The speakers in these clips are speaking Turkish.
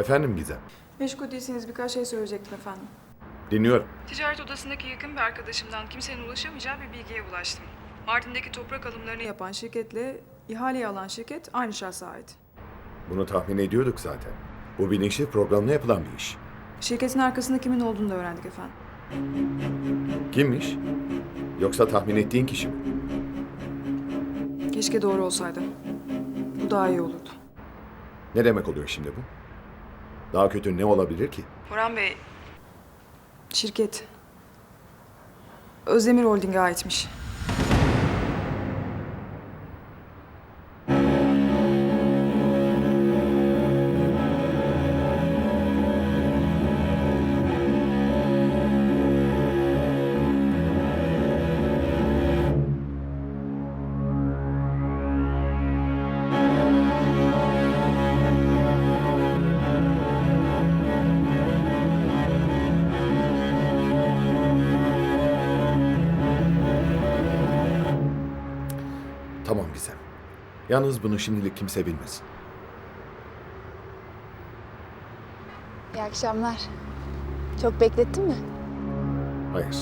Efendim Gizem. Meşgul değilseniz birkaç şey söyleyecektim efendim. Dinliyorum. Ticaret odasındaki yakın bir arkadaşımdan kimsenin ulaşamayacağı bir bilgiye ulaştım. Mardin'deki toprak alımlarını yapan şirketle ihaleyi alan şirket aynı şahsa ait. Bunu tahmin ediyorduk zaten. Bu bilinçli programla yapılan bir iş. Şirketin arkasında kimin olduğunu da öğrendik efendim. Kimmiş? Yoksa tahmin ettiğin kişi mi? Keşke doğru olsaydı. Bu daha iyi olurdu. Ne demek oluyor şimdi bu? Daha kötü ne olabilir ki? Orhan Bey, şirket Özdemir Holding'e aitmiş. Tamam Gizem. Yalnız bunu şimdilik kimse bilmesin. İyi akşamlar. Çok beklettin mi? Hayır.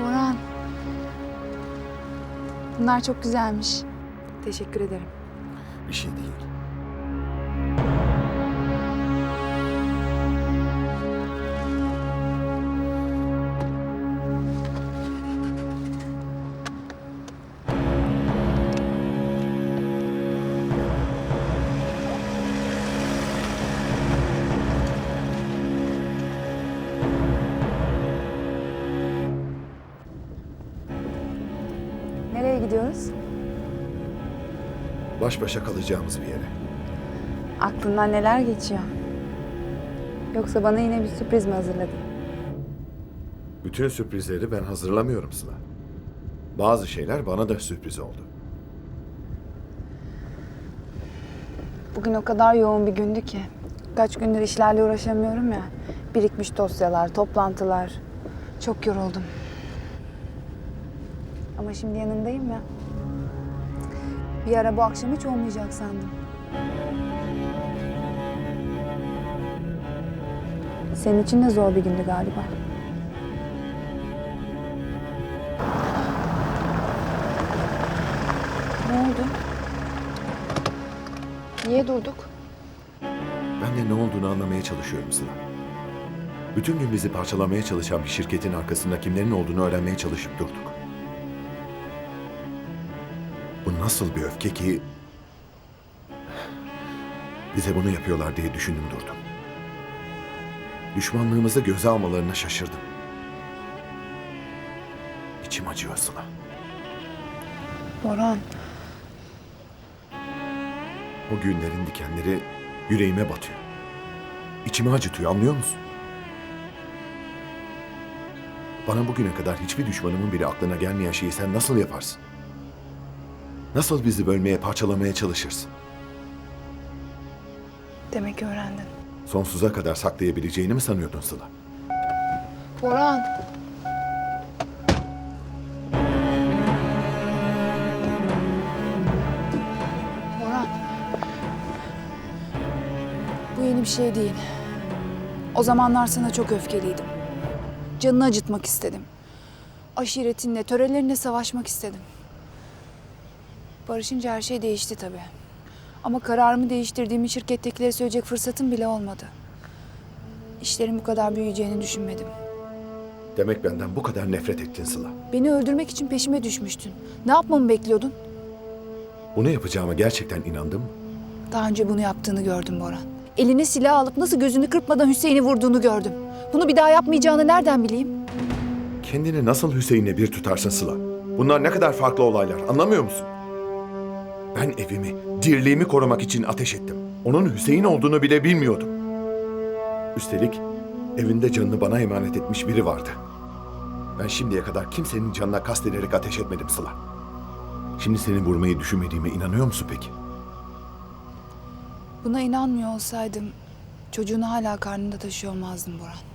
Boran. Bunlar çok güzelmiş. Teşekkür ederim. Bir şey değil. Gidiyoruz? Baş başa kalacağımız bir yere. Aklından neler geçiyor? Yoksa bana yine bir sürpriz mi hazırladın? Bütün sürprizleri ben hazırlamıyorum Sıla. Bazı şeyler bana da sürpriz oldu. Bugün o kadar yoğun bir gündü ki. Kaç gündür işlerle uğraşamıyorum ya. Birikmiş dosyalar, toplantılar. Çok yoruldum. Ama şimdi yanındayım ya. Bir ara bu akşam hiç olmayacak sandım. Senin için de zor bir gündü galiba. Ne oldu? Niye durduk? Ben de ne olduğunu anlamaya çalışıyorum Sıla. Bütün gün bizi parçalamaya çalışan bir şirketin arkasında kimlerin olduğunu öğrenmeye çalışıp durduk. Bu nasıl bir öfke ki... Bize bunu yapıyorlar diye düşündüm durdum. Düşmanlığımızı göze almalarına şaşırdım. İçim acıyor Sıla. Boran, O günlerin dikenleri yüreğime batıyor. İçimi acıtıyor anlıyor musun? Bana bugüne kadar hiçbir düşmanımın bile aklına gelmeyen şeyi sen nasıl yaparsın? Nasıl bizi bölmeye, parçalamaya çalışırsın? demek öğrendin. Sonsuza kadar saklayabileceğini mi sanıyordun Sıla? Boran. Boran. Bu yeni bir şey değil. O zamanlar sana çok öfkeliydim. Canını acıtmak istedim. Aşiretinle, törelerinle savaşmak istedim. Barışınca her şey değişti tabii. Ama kararımı değiştirdiğimi şirkettekilere söyleyecek fırsatım bile olmadı. İşlerin bu kadar büyüyeceğini düşünmedim. Demek benden bu kadar nefret ettin Sıla. Beni öldürmek için peşime düşmüştün. Ne yapmamı bekliyordun? Bunu yapacağıma gerçekten inandın mı? Daha önce bunu yaptığını gördüm Boran. Eline silah alıp nasıl gözünü kırpmadan Hüseyin'i vurduğunu gördüm. Bunu bir daha yapmayacağını nereden bileyim? Kendini nasıl Hüseyin'le bir tutarsın Sıla? Bunlar ne kadar farklı olaylar anlamıyor musun? Ben evimi, dirliğimi korumak için ateş ettim. Onun Hüseyin olduğunu bile bilmiyordum. Üstelik evinde canını bana emanet etmiş biri vardı. Ben şimdiye kadar kimsenin canına kastederek ateş etmedim Sıla. Şimdi seni vurmayı düşünmediğime inanıyor musun peki? Buna inanmıyor olsaydım çocuğunu hala karnında taşıyor olmazdım Boran.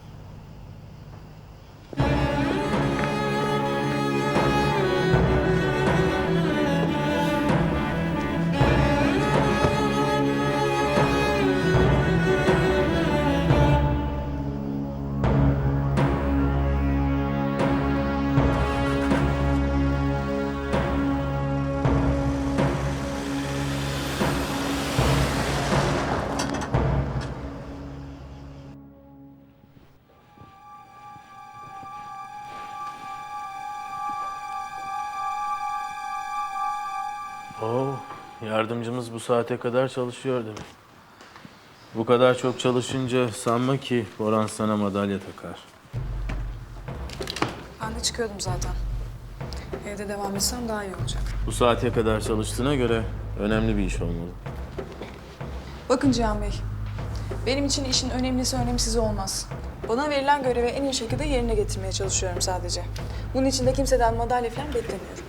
Yardımcımız bu saate kadar çalışıyor demek. Bu kadar çok çalışınca sanma ki Boran sana madalya takar. Ben de çıkıyordum zaten. Evde devam etsem daha iyi olacak. Bu saate kadar çalıştığına göre önemli bir iş olmalı. Bakın Cihan Bey, benim için işin önemlisi önemsiz olmaz. Bana verilen görevi en iyi şekilde yerine getirmeye çalışıyorum sadece. Bunun için de kimseden madalya falan beklemiyorum.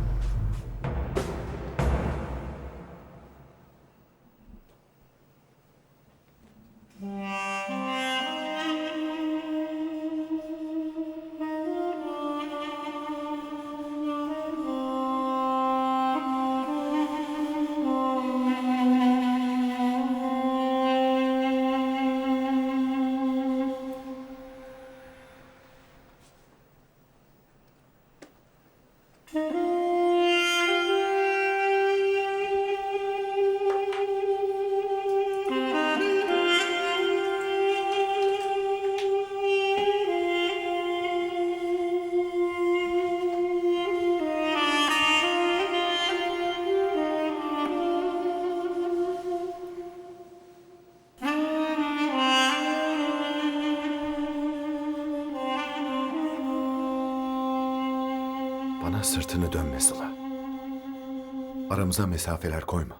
Sırtını dönme Sıla. Aramıza mesafeler koyma.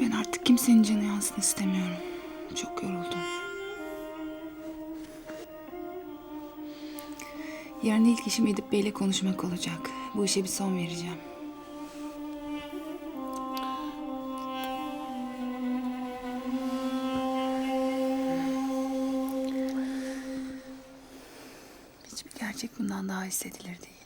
Ben artık kimsenin canı yansın istemiyorum. Çok yoruldum. Yarın ilk işim Edip Bey'le konuşmak olacak. Bu işe bir son vereceğim. hissedilir değil.